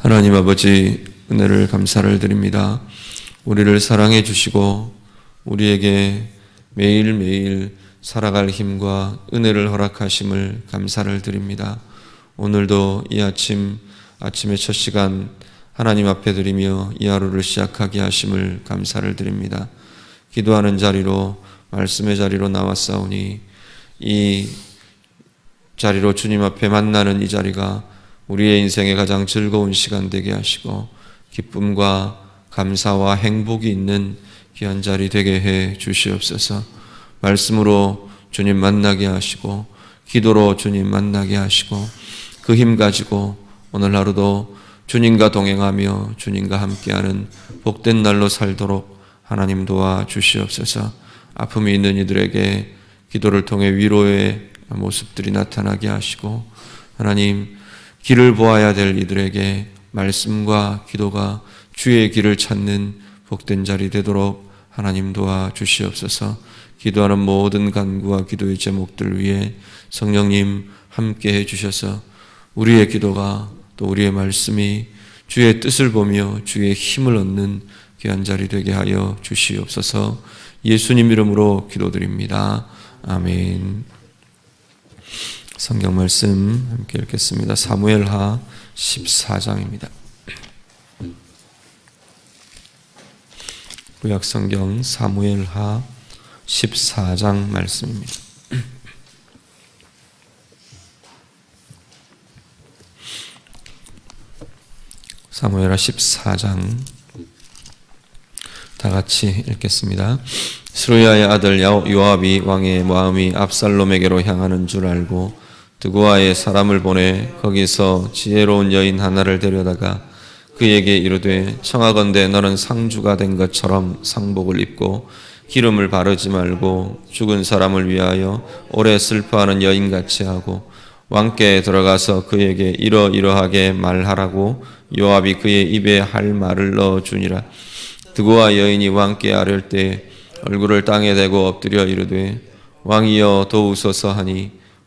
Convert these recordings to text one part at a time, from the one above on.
하나님 아버지 은혜를 감사를 드립니다. 우리를 사랑해 주시고 우리에게 매일매일 살아갈 힘과 은혜를 허락하심을 감사를 드립니다. 오늘도 이 아침 아침의 첫 시간 하나님 앞에 드리며 이 하루를 시작하게 하심을 감사를 드립니다. 기도하는 자리로 말씀의 자리로 나왔사오니 이 자리로 주님 앞에 만나는 이 자리가 우리의 인생의 가장 즐거운 시간 되게 하시고 기쁨과 감사와 행복이 있는 귀한 자리 되게 해 주시옵소서. 말씀으로 주님 만나게 하시고 기도로 주님 만나게 하시고 그 힘 가지고 오늘 하루도 주님과 동행하며 주님과 함께하는 복된 날로 살도록 하나님 도와 주시옵소서. 아픔이 있는 이들에게 기도를 통해 위로의 모습들이 나타나게 하시고 하나님 길을 보아야 될 이들에게 말씀과 기도가 주의 길을 찾는 복된 자리 되도록 하나님 도와 주시옵소서. 기도하는 모든 간구와 기도의 제목들 위해 성령님 함께 해 주셔서 우리의 기도가 또 우리의 말씀이 주의 뜻을 보며 주의 힘을 얻는 귀한 자리 되게 하여 주시옵소서. 예수님 이름으로 기도드립니다. 아멘. 성경 말씀 함께 읽겠습니다. 사무엘하 14장입니다. 구약 성경 사무엘하 14장 말씀입니다. 사무엘하 14장 다 같이 읽겠습니다. 스루야의 아들 요압이 왕의 마음이 압살롬에게로 향하는 줄 알고 드고아의 사람을 보내 거기서 지혜로운 여인 하나를 데려다가 그에게 이르되 청하건대 너는 상주가 된 것처럼 상복을 입고 기름을 바르지 말고 죽은 사람을 위하여 오래 슬퍼하는 여인같이 하고 왕께 들어가서 그에게 이러이러하게 말하라고 요압이 그의 입에 할 말을 넣어 주니라. 드고아 여인이 왕께 아뢰 때 얼굴을 땅에 대고 엎드려 이르되 왕이여 도우소서 하니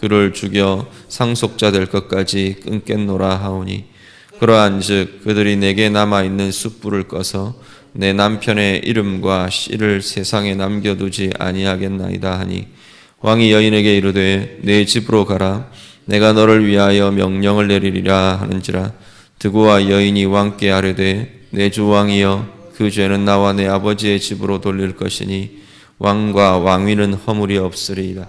그를 죽여 상속자 될 것까지 끊겠노라 하오니 그러한즉 그들이 내게 남아 있는 숯불을 꺼서 내 남편의 이름과 씨를 세상에 남겨두지 아니하겠나이다 하니 왕이 여인에게 이르되 내 집으로 가라. 내가 너를 위하여 명령을 내리리라 하는지라. 드고와 여인이 왕께 아뢰되 내 주 왕이여 그 죄는 나와 내 아버지의 집으로 돌릴 것이니 왕과 왕위는 허물이 없으리이다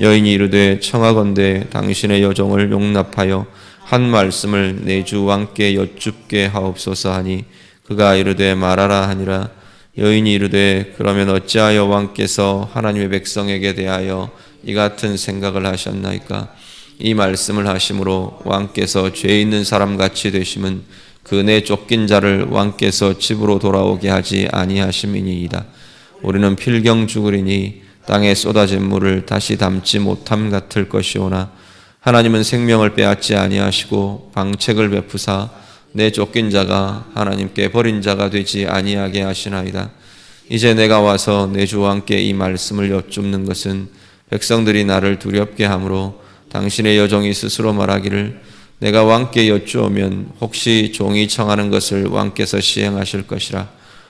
여인이 이르되 청하건대 당신의 여종을 용납하여 한 말씀을 내 주 왕께 여쭙게 하옵소서 하니 그가 이르되 말하라 하니라. 여인이 이르되 그러면 어찌하여 왕께서 하나님의 백성에게 대하여 이 같은 생각을 하셨나이까? 이 말씀을 하심으로 왕께서 죄 있는 사람 같이 되심은 그내 쫓긴 자를 왕께서 집으로 돌아오게 하지 아니하심이니이다. 우리는 필경 죽으리니 땅에 쏟아진 물을 다시 담지 못함 같을 것이오나 하나님은 생명을 빼앗지 아니하시고 방책을 베푸사 내 쫓긴 자가 하나님께 버린 자가 되지 아니하게 하시나이다. 이제 내가 와서 내주 왕께 이 말씀을 여쭙는 것은 백성들이 나를 두렵게 하므로 당신의 여종이 스스로 말하기를 내가 왕께 여쭈오면 혹시 종이 청하는 것을 왕께서 시행하실 것이라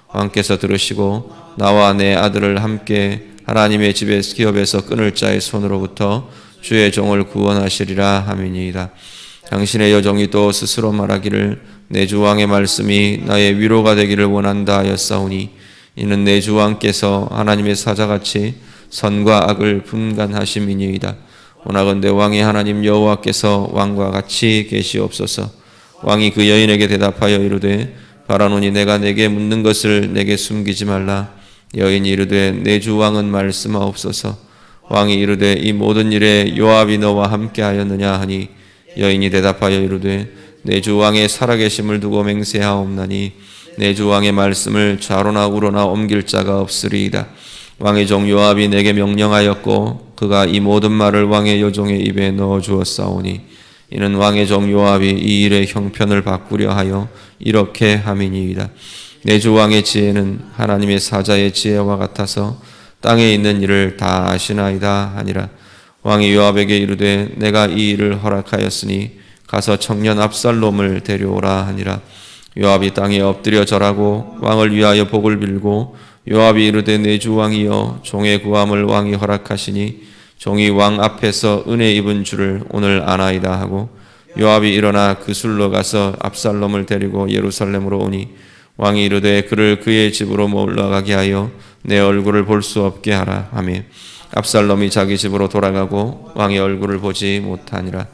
왕께서 들으시고 나와 내 아들을 함께 하나님의 집에 기업에서 끊을 자의 손으로부터 주의 종을 구원하시리라 함이니이다. 당신의 여종이 또 스스로 말하기를 내 주왕의 말씀이 나의 위로가 되기를 원한다 하였사오니 이는 내 주 왕께서 하나님의 사자같이 선과 악을 분간하심이니이다. 오나건대 왕의 하나님 여호와께서 왕과 같이 계시옵소서. 왕이 그 여인에게 대답하여 이르되 바라노니 내가 내게 묻는 것을 내게 숨기지 말라. 여인이 이르되 내 주 왕은 말씀하옵소서. 왕이 이르되 이 모든 일에 요압이 너와 함께하였느냐 하니 여인이 대답하여 이르되 내 주 왕의 살아계심을 두고 맹세하옵나니 내 주 왕의 말씀을 좌로나 우로나 옮길 자가 없으리이다. 왕의 종 요압이 내게 명령하였고 그가 이 모든 말을 왕의 여종의 입에 넣어 주었사오니 이는 왕의 종 요압이 이 일의 형편을 바꾸려 하여 이렇게 함이니이다. 내주 왕의 지혜는 하나님의 사자의 지혜와 같아서 땅에 있는 일을 다 아시나이다 하니라. 왕이 요압에게 이르되 내가 이 일을 허락하였으니 가서 청년 압살롬을 데려오라 하니라. 요압이 땅에 엎드려 절하고 왕을 위하여 복을 빌고 요압이 이르되 내주 왕이여 종의 구함을 왕이 허락하시니 종이 왕 앞에서 은혜 입은 줄을 오늘 아나이다 하고 요압이 일어나 그 술로 가서 압살롬을 데리고 예루살렘으로 오니 왕이 이르되 그를 그의 집으로 몰러 가게 하여 내 얼굴을 볼 수 없게 하라 하며 압살롬이 자기 집으로 돌아가고 왕의 얼굴을 보지 못하니라.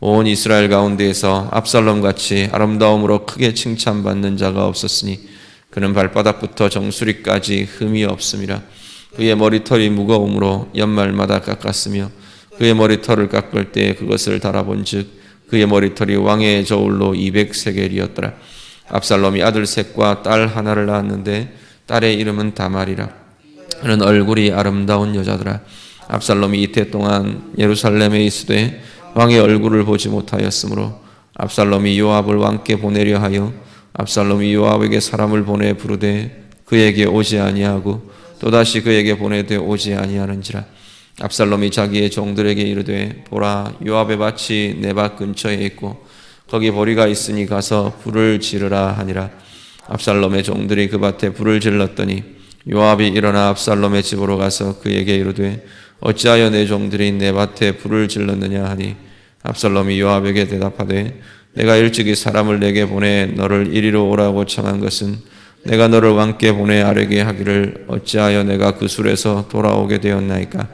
온 이스라엘 가운데에서 압살롬 같이 아름다움으로 크게 칭찬받는 자가 없었으니 그는 발바닥부터 정수리까지 흠이 없음이라. 그의 머리털이 무거움으로 연말마다 깎았으며 그의 머리털을 깎을 때 그것을 달아본즉 그의 머리털이 왕의 저울로 200세겔이었더라 압살롬이 아들 셋과 딸 하나를 낳았는데 딸의 이름은 다말이라. 그는 얼굴이 아름다운 여자더라. 압살롬이 이태 동안 예루살렘에 있으되 왕의 얼굴을 보지 못하였으므로 압살롬이 요압을 왕께 보내려 하여 압살롬이 요압에게 사람을 보내 부르되 그에게 오지 아니하고 또다시 그에게 보내되 오지 아니하는지라. 압살롬이 자기의 종들에게 이르되 보라 요압의 밭이 내 밭 근처에 있고 거기 보리가 있으니 가서 불을 지르라 하니라. 압살롬의 종들이 그 밭에 불을 질렀더니 요압이 일어나 압살롬의 집으로 가서 그에게 이르되 어찌하여 내 종들이 내 밭에 불을 질렀느냐 하니 압살롬이 요압에게 대답하되 내가 일찍이 사람을 내게 보내 너를 이리로 오라고 청한 것은 내가 너를 왕께 보내 아뢰게 하기를 어찌하여 내가 그 술에서 돌아오게 되었나이까?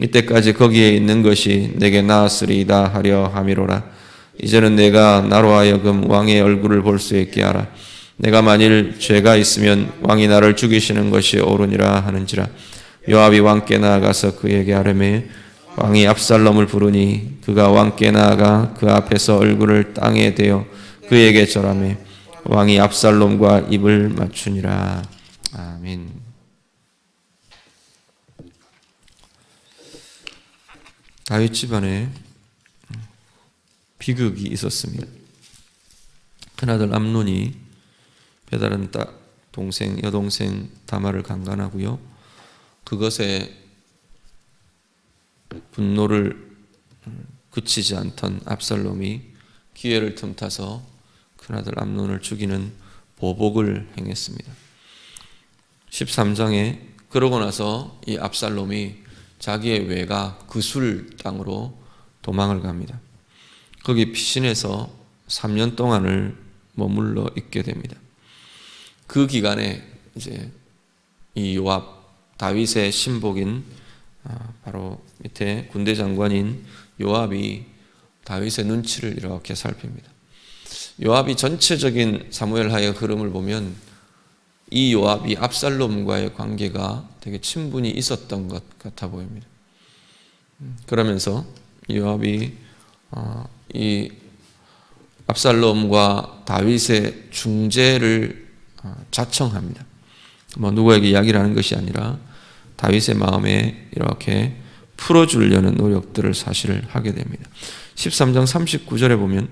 이때까지 거기에 있는 것이 내게 나았으리이다 하려 함이로라 이제는 내가 나로 하여금 왕의 얼굴을 볼 수 있게 하라. 내가 만일 죄가 있으면 왕이 나를 죽이시는 것이 옳으니라 하는지라. 요압이 왕께 나아가서 그에게 아뢰매 왕이 압살롬을 부르니 그가 왕께 나아가 그 앞에서 얼굴을 땅에 대어 그에게 절하며 왕이 압살롬과 입을 맞추니라. 아멘. 다윗 집안에 비극이 있었습니다. 큰아들 암논이 배다른 따, 동생 여동생 다말을 강간하고요. 그것에 분노를 그치지 않던 압살롬이 기회를 틈타서 큰아들 암논을 죽이는 보복을 행했습니다. 13장에 그러고 나서 이 압살롬이 자기의 외가 그술 땅으로 도망을 갑니다. 거기 피신해서 3년 동안을 머물러 있게 됩니다. 그 기간에 이제 이 요압 다윗의 신복인 아, 바로 밑에 군대 장관인 요압이 다윗의 눈치를 이렇게 살핍니다. 요압이 전체적인 사무엘하의 흐름을 보면 이 요압이 압살롬과의 관계가 되게 친분이 있었던 것 같아 보입니다. 음, 그러면서 요압이 어, 이 압살롬과 다윗의 중재를 어, 자청합니다. 뭐 누구에게 이야기를 하는 것이 아니라 다윗의 마음에 이렇게 풀어주려는 노력들을 사실 하게 됩니다. 13장 39절에 보면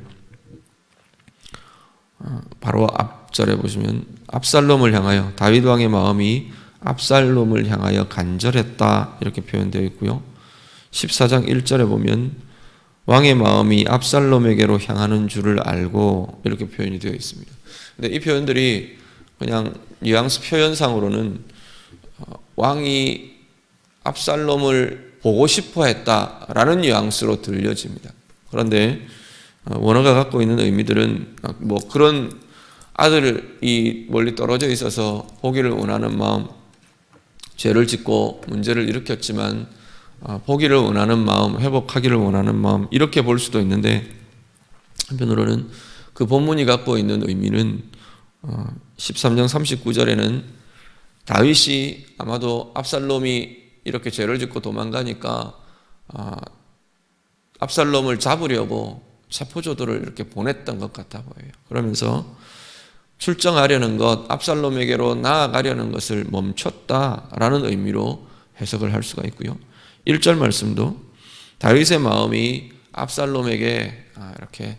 어, 바로 앞절에 보시면 압살롬을 향하여 다윗 왕의 마음이 압살롬을 향하여 간절했다 이렇게 표현되어 있고요. 14장 1절에 보면 왕의 마음이 압살롬에게로 향하는 줄을 알고 이렇게 표현이 되어 있습니다. 근데 이 표현들이 그냥 뉘앙스 표현상으로는 어, 왕이 압살롬을 보고 싶어 했다라는 뉘앙스로 들려집니다. 그런데 어, 원어가 갖고 있는 의미들은 뭐 그런 아들이 멀리 떨어져 있어서 보기를 원하는 마음, 죄를 짓고 문제를 일으켰지만 아, 보기를 원하는 마음, 회복하기를 원하는 마음 이렇게 볼 수도 있는데 한편으로는 그 본문이 갖고 있는 의미는 13장 39절에는 다윗이 아마도 압살롬이 이렇게 죄를 짓고 도망가니까 아, 압살롬을 잡으려고 체포조도를 이렇게 보냈던 것 같아 보여요. 그러면서 출정하려는 것, 압살롬에게로 나아가려는 것을 멈췄다라는 의미로 해석을 할 수가 있고요. 1절 말씀도 다윗의 마음이 압살롬에게 아, 이렇게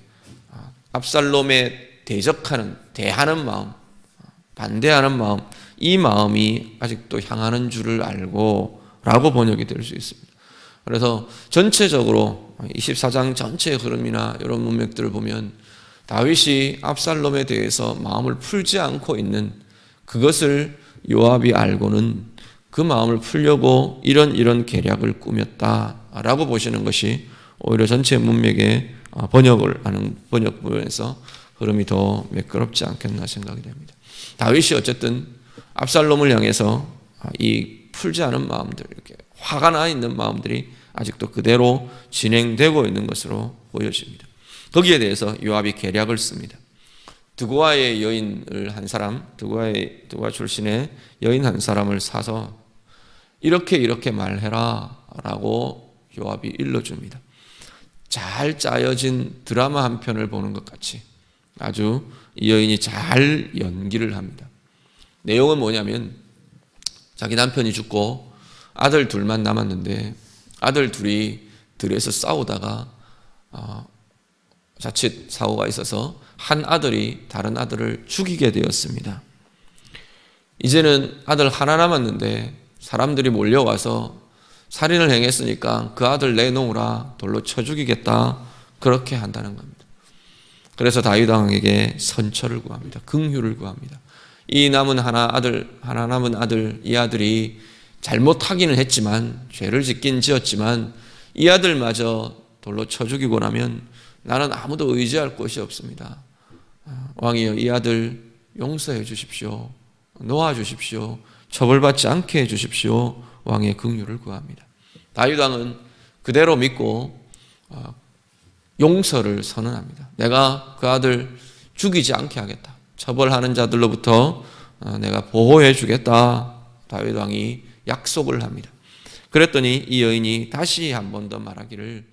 아, 압살롬에 대적하는 대하는 마음, 반대하는 마음, 이 마음이 아직도 향하는 줄을 알고라고 번역이 될 수 있습니다. 그래서 전체적으로 24장 전체의 흐름이나 이런 문맥들을 보면 다윗이 압살롬에 대해서 마음을 풀지 않고 있는 그것을 요압이 알고는 그 마음을 풀려고 이런 이런 계략을 꾸몄다라고 보시는 것이 오히려 전체 문맥의 번역을 하는 번역 부분에서 흐름이 더 매끄럽지 않겠나 생각이 됩니다. 다윗이 어쨌든 압살롬을 향해서 이 풀지 않은 마음들, 이렇게 화가 나 있는 마음들이 아직도 그대로 진행되고 있는 것으로 보여집니다. 거기에 대해서 요압이 계략을 씁니다. 드고아의 여인을 한 사람, 드고아의 드고아 출신의 여인 한 사람을 사서 이렇게 이렇게 말해라 라고 요압이 일러줍니다. 잘 짜여진 드라마 한 편을 보는 것 같이 아주 이 여인이 잘 연기를 합니다. 내용은 뭐냐면 자기 남편이 죽고 아들 둘만 남았는데 아들 둘이 들에서 싸우다가 어, 자칫 사고가 있어서 한 아들이 다른 아들을 죽이게 되었습니다. 이제는 아들 하나 남았는데 사람들이 몰려와서 살인을 행했으니까 그 아들 내놓으라 돌로 쳐 죽이겠다 그렇게 한다는 겁니다. 그래서 다윗 왕에게 선처를 구합니다. 긍휼을 구합니다. 이 남은 하나 아들 하나 남은 아들 이 아들이 잘못하기는 했지만 죄를 짓긴 지었지만 이 아들마저 돌로 쳐 죽이고 나면 나는 아무도 의지할 곳이 없습니다. 왕이여 이 아들 용서해 주십시오. 놓아 주십시오. 처벌받지 않게 해 주십시오. 왕의 긍휼을 구합니다. 다윗 왕은 그대로 믿고 어, 용서를 선언합니다. 내가 그 아들 죽이지 않게 하겠다. 처벌하는 자들로부터 어, 내가 보호해 주겠다. 다윗 왕이 약속을 합니다. 그랬더니 이 여인이 다시 한 번 더 말하기를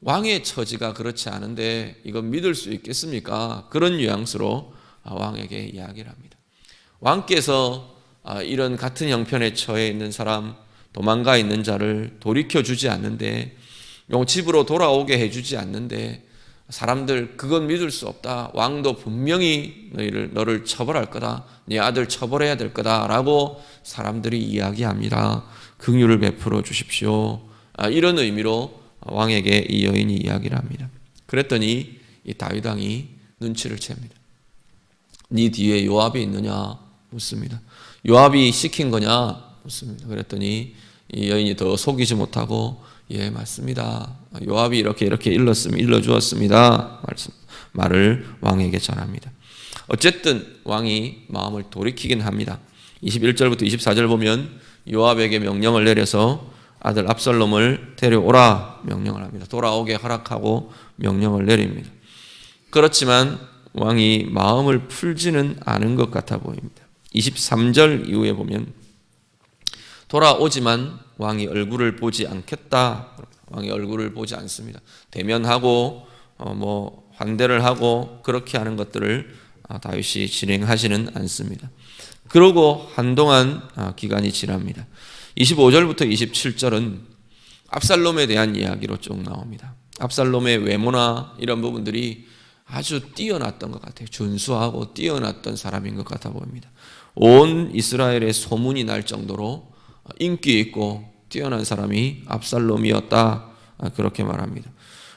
왕의 처지가 그렇지 않은데 이건 믿을 수 있겠습니까? 그런 뉘앙스로 아, 왕에게 이야기를 합니다. 왕께서 아, 이런 같은 형편에 처해 있는 사람, 도망가 있는 자를 돌이켜 주지 않는데, 집으로 돌아오게 해주지 않는데, 사람들 그건 믿을 수 없다. 왕도 분명히 너희를 너를 처벌할 거다. 네 아들 처벌해야 될 거다라고 사람들이 이야기합니다. 긍휼을 베풀어 주십시오. 아, 이런 의미로 왕에게 이 여인이 이야기를 합니다. 그랬더니 이 다윗 왕이 눈치를 챕니다. 네 뒤에 요압이 있느냐 묻습니다. 요압이 시킨 거냐 묻습니다. 그랬더니 이 여인이 더 속이지 못하고 예 맞습니다. 요압이 이렇게 이렇게 일렀음 일러 주었습니다. 말씀 말을 왕에게 전합니다. 어쨌든 왕이 마음을 돌이키긴 합니다. 21절부터 24절 보면 요압에게 명령을 내려서 아들 압살롬을 데려오라 명령을 합니다. 돌아오게 허락하고 명령을 내립니다. 그렇지만 왕이 마음을 풀지는 않은 것 같아 보입니다. 23절 이후에 보면 돌아오지만 왕이 얼굴을 보지 않겠다. 왕이 얼굴을 보지 않습니다. 대면하고 어 뭐 환대를 하고 그렇게 하는 것들을 아, 다윗이 진행하지는 않습니다. 그러고 한동안 아, 기간이 지납니다. 25절부터 27절은 압살롬에 대한 이야기로 쭉 나옵니다. 압살롬의 외모나 이런 부분들이 아주 뛰어났던 것 같아요. 준수하고 뛰어났던 사람인 것 같아 보입니다. 온 이스라엘의 소문이 날 정도로 인기 있고 뛰어난 사람이 압살롬이었다. 그렇게 말합니다.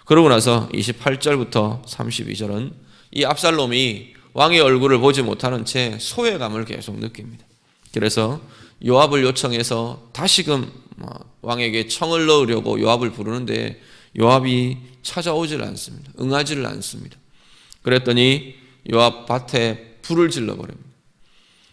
그러고 나서 28절부터 32절은 이 압살롬이 왕의 얼굴을 보지 못하는 채 소외감을 계속 느낍니다. 그래서 요압을 요청해서 다시금 뭐 왕에게 청을 넣으려고 요압을 부르는데 요압이 찾아오질 않습니다. 응하지를 않습니다. 그랬더니 요압 밭에 불을 질러 버립니다.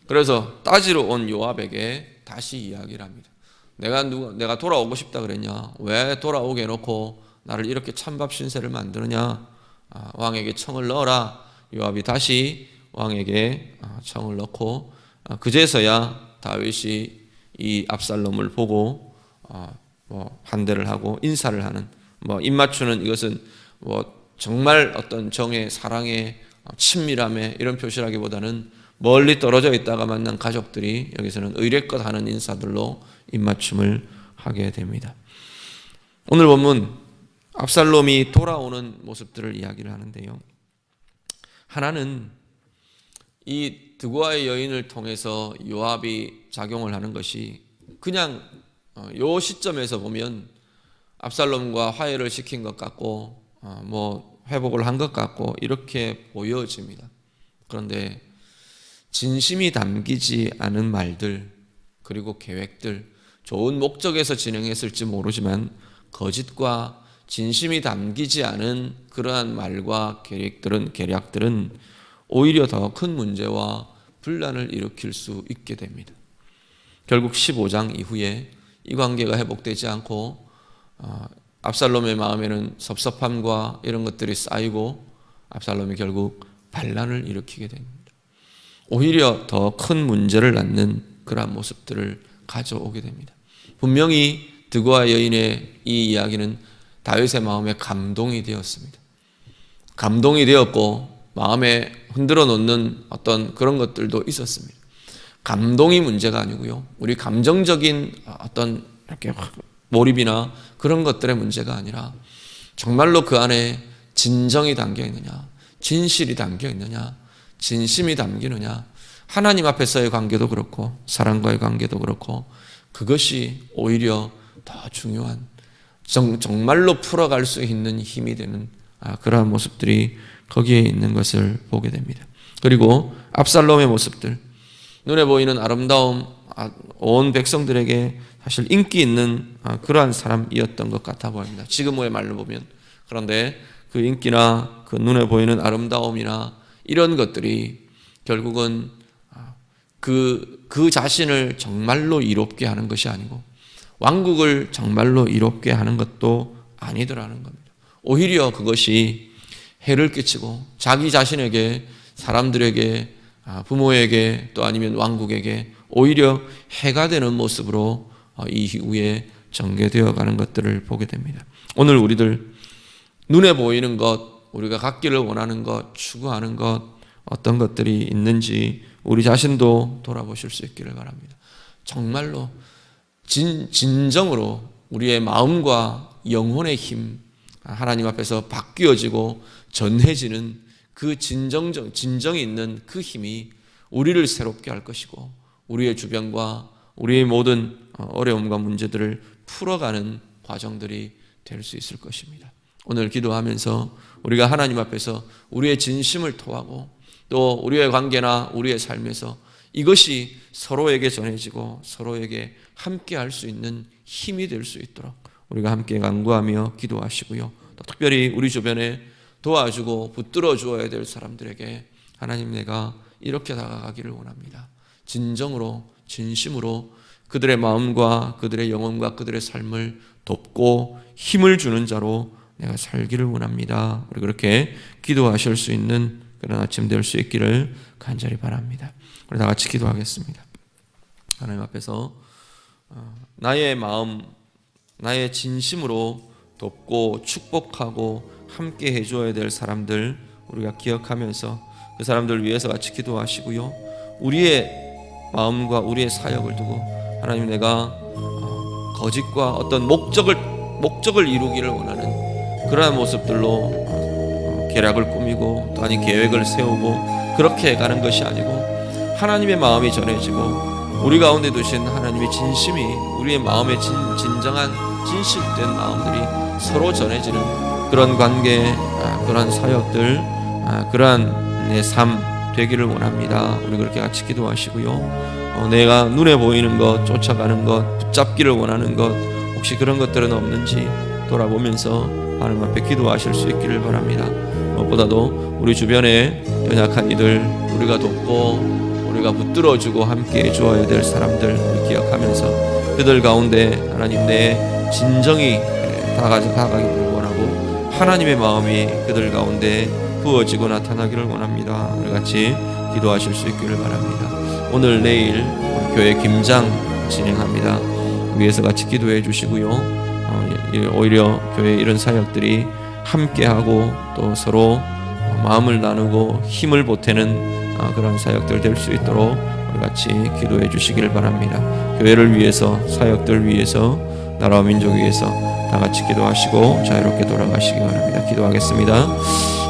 그래서 따지러 온 요압에게 다시 이야기를 합니다. 내가 누가 내가 돌아오고 싶다 그랬냐? 왜 돌아오게 해놓고 나를 이렇게 찬밥 신세를 만드느냐? 아, 왕에게 청을 넣어라. 요압이 다시 왕에게 아, 청을 넣고 아, 그제서야 다윗이 이 압살롬을 보고 아, 뭐 반대를 하고 인사를 하는 뭐 입맞추는 이것은 뭐 정말 어떤 정의 사랑의 친밀함의 이런 표시라기보다는 멀리 떨어져 있다가 만난 가족들이 여기서는 의례껏 하는 인사들로 입맞춤을 하게 됩니다. 오늘 본문 압살롬이 돌아오는 모습들을 이야기를 하는데요. 하나는 이 드고아의 여인을 통해서 요압이 작용을 하는 것이 그냥 어, 요 시점에서 보면 압살롬과 화해를 시킨 것 같고 어, 뭐 회복을 한 것 같고 이렇게 보여집니다. 그런데 진심이 담기지 않은 말들 그리고 계획들 좋은 목적에서 진행했을지 모르지만 거짓과 진심이 담기지 않은 그러한 말과 계획들은 계략들은 오히려 더 큰 문제와 분란을 일으킬 수 있게 됩니다. 결국 15장 이후에 이 관계가 회복되지 않고 어, 압살롬의 마음에는 섭섭함과 이런 것들이 쌓이고 압살롬이 결국 반란을 일으키게 됩니다. 오히려 더 큰 문제를 낳는 그러한 모습들을 가져오게 됩니다. 분명히 드고아 여인의 이 이야기는 다윗의 마음에 감동이 되었습니다. 감동이 되었고 마음에 흔들어 놓는 어떤 그런 것들도 있었습니다. 감동이 문제가 아니고요. 우리 감정적인 어떤 이렇게 몰입이나 그런 것들의 문제가 아니라 정말로 그 안에 진정이 담겨 있느냐, 진실이 담겨 있느냐, 진심이 담기느냐, 하나님 앞에서의 관계도 그렇고 사랑과의 관계도 그렇고 그것이 오히려 더 중요한 정, 정말로 풀어갈 수 있는 힘이 되는 아, 그러한 모습들이 거기에 있는 것을 보게 됩니다. 그리고 압살롬의 모습들, 눈에 보이는 아름다움, 아, 온 백성들에게 사실 인기 있는 아, 그러한 사람이었던 것 같아 보입니다. 지금의 말로 보면. 그런데 그 인기나 그 눈에 보이는 아름다움이나 이런 것들이 결국은 그, 그 자신을 정말로 이롭게 하는 것이 아니고 왕국을 정말로 이롭게 하는 것도 아니더라는 겁니다. 오히려 그것이 해를 끼치고 자기 자신에게 사람들에게 아, 부모에게 또 아니면 왕국에게 오히려 해가 되는 모습으로 어, 이후에 전개되어 가는 것들을 보게 됩니다. 오늘 우리들 눈에 보이는 것, 우리가 갖기를 원하는 것, 추구하는 것, 어떤 것들이 있는지 우리 자신도 돌아보실 수 있기를 바랍니다. 정말로 진, 진정으로 우리의 마음과 영혼의 힘, 하나님 앞에서 바뀌어지고 전해지는 그 진정정, 진정이 있는 그 힘이 우리를 새롭게 할 것이고, 우리의 주변과 우리의 모든 어려움과 문제들을 풀어가는 과정들이 될 수 있을 것입니다. 오늘 기도하면서 우리가 하나님 앞에서 우리의 진심을 토하고 또 우리의 관계나 우리의 삶에서 이것이 서로에게 전해지고 서로에게 함께 할 수 있는 힘이 될 수 있도록 우리가 함께 간구하며 기도하시고요. 또 특별히 우리 주변에 도와주고 붙들어 주어야 될 사람들에게 하나님 내가 이렇게 다가가기를 원합니다. 진정으로 진심으로 그들의 마음과 그들의 영혼과 그들의 삶을 돕고 힘을 주는 자로 내가 살기를 원합니다. 우리 그렇게 기도하실 수 있는 그런 아침 될 수 있기를 간절히 바랍니다. 우리 다 같이 기도하겠습니다. 하나님 앞에서 어, 나의 마음, 나의 진심으로 돕고 축복하고 함께 해줘야 될 사람들 우리가 기억하면서 그 사람들 위해서 같이 기도하시고요. 우리의 마음과 우리의 사역을 두고 하나님 내가 어, 거짓과 어떤 목적을 목적을 이루기를 원하는 그러한 모습들로 어, 계략을 꾸미고 또 아니 계획을 세우고 그렇게 가는 것이 아니고 하나님의 마음이 전해지고 우리 가운데 두신 하나님의 진심이 우리의 마음의 진, 진정한 진실된 마음들이 서로 전해지는 그런 관계, 아, 그러한 사역들, 아, 그러한 내삶 되기를 원합니다. 우리 그렇게 같이 기도하시고요. 어, 내가 눈에 보이는 것, 쫓아가는 것, 붙잡기를 원하는 것, 혹시 그런 것들은 없는지 돌아보면서 하나님 앞에 기도하실 수 있기를 바랍니다. 무엇보다도 우리 주변에 연약한 이들 우리가 돕고 우리가 붙들어주고 함께 해주어야 될 사람들 기억하면서 그들 가운데 하나님 내 진정이 다가지 다가기를 원하고 하나님의 마음이 그들 가운데 부어지고 나타나기를 원합니다. 우리 같이 기도하실 수 있기를 바랍니다. 오늘 내일 교회 김장 진행합니다. 위에서 같이 기도해 주시고요. 어, 예, 오히려 교회 이런 사역들이 함께하고 또 서로 마음을 나누고 힘을 보태는 아, 그런 사역들 될 수 있도록 우리 같이 기도해 주시길 바랍니다. 교회를 위해서 사역들 위해서 나라와 민족 위해서 다 같이 기도하시고 자유롭게 돌아가시기 바랍니다. 기도하겠습니다.